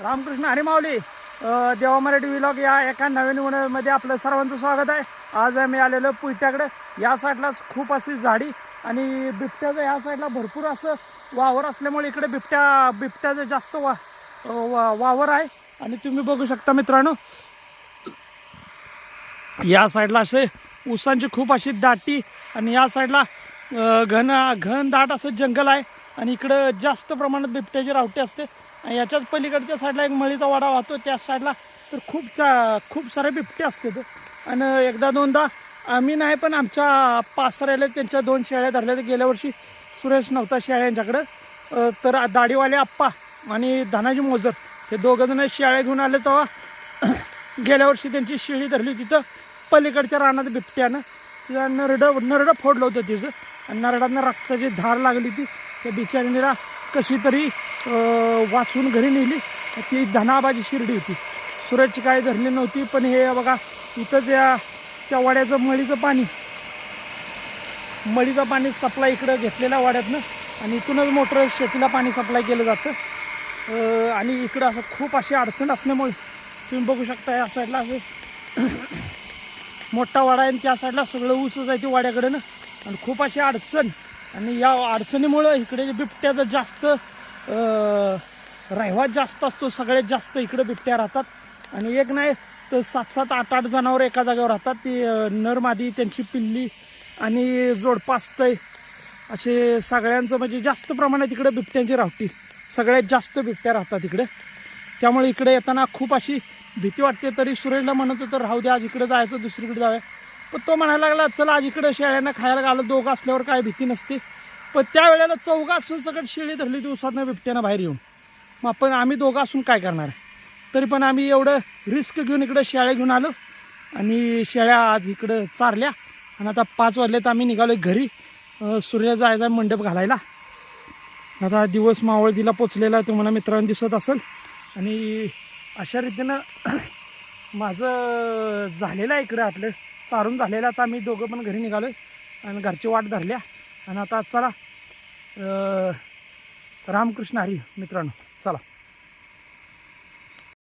रामकृष्ण हरिमावली देवा मराठी विलॉग या एका नवीन मध्ये आपलं सर्वांचं स्वागत आहे. आज आम्ही आलेलो पुईट्याकडे या साईडला खूप अशी झाडी आणि बिबट्याचं या साईडला भरपूर असं वावर असल्यामुळे इकडे बिबट्या बिबट्याचं जास्त वा वा- वावर आहे. आणि तुम्ही बघू शकता मित्रांनो या साईडला असे ऊसांची खूप अशी दाटी आणि या साईडला घन घन दाट असं जंगल आहे. आणि इकडं जास्त प्रमाणात बिबट्याची रावटी असते. आणि याच्याच पलीकडच्या साईडला एक मळीचा वाडा वाहतो. त्या साईडला तर खूप चा खूप सारे बिबटे असते ते. आणि एकदा दोनदा आम्ही नाही पण आमच्या पासऱ्याला त्यांच्या दोन शेळ्या धरल्या तर गेल्या वर्षी सुरेश नव्हता शेळ्या यांच्याकडं. तर दाढीवाले आप्पा आणि धनाजी मोजर हे दोघं जण शेळ्या घेऊन आले तेव्हा. गेल्या वर्षी त्यांची शेळी धरली तिथं. पलीकडच्या रानात बिबट्यानं. तिला नरडं नरडं फोडलं होतं तिचं. आणि नरडांना रक्ताची धार लागली ती त्या बिचारीला कशी तरी वाचून घरी नेली. ती धनाबाजी शिर्डी होती. सूरजची काय धरली नव्हती पण हे बघा इथंच या त्या वाड्याचं मळीचं पाणी. मळीचं पाणी सप्लाय इकडं घेतलेल्या वाड्यातनं आणि इथूनच मोटर शेतीला पाणी सप्लाय केलं जातं. आणि इकडं असं खूप अशी अडचण असल्यामुळे तुम्ही बघू शकता या साईडला असं मोठा वाडा आहे आणि त्या साईडला सगळं ऊसच आहे ते वाड्याकडं ना आणि खूप अशी अडचण आणि या अडचणीमुळं इकडे बिबट्याचं जास्त रहिवास जास्त असतो सगळ्यात जास्त इकडे बिबट्या राहतात. आणि एक नाही तर सात सात आठ आठ जनावरं एका जागेवर राहतात. ती नरमादी नर मादी त्यांची पिल्ली आणि जोडपास्तय. असे सगळ्यांचं म्हणजे जास्त प्रमाणात इकडे बिबट्यांची रावटी सगळ्यात जास्त बिबट्या राहतात इकडे. त्यामुळे इकडे येताना खूप अशी भीती वाटते. तरी सुरेशला म्हणत होतं राहू द्या आज इकडे जायचं दुसरीकडे जाऊया. पण तो म्हणायला लागला चला आज इकडं शेळ्यांना खायला घालत दोघं असल्यावर काय भीती नसते. पण त्यावेळेला चौघा असून सगळं शेळी धरली दिवसातनं बिबट्यानं बाहेर येऊन. मग आपण आम्ही दोघं असून काय करणार? आहे? तरी पण आम्ही एवढं रिस्क घेऊन इकडं शेळ्या घेऊन आलो आणि शेळ्या आज इकडं चारल्या. आणि आता पाच वाजले तर आम्ही निघालो घरी सूर्य जायचा मंडप घालायला. आता दिवस मावळदीला पोचलेला आहे तुम्हाला मित्रांनो दिसत असेल. आणि अशा रीतीनं माझं झालेलं आहे इकडं आपलं. चारून झालेलं आता आम्ही दोघं पण घरी निघालो आणि घरची वाट धरल्या. आणि आता चला रामकृष्ण हरी मित्रांनो चला.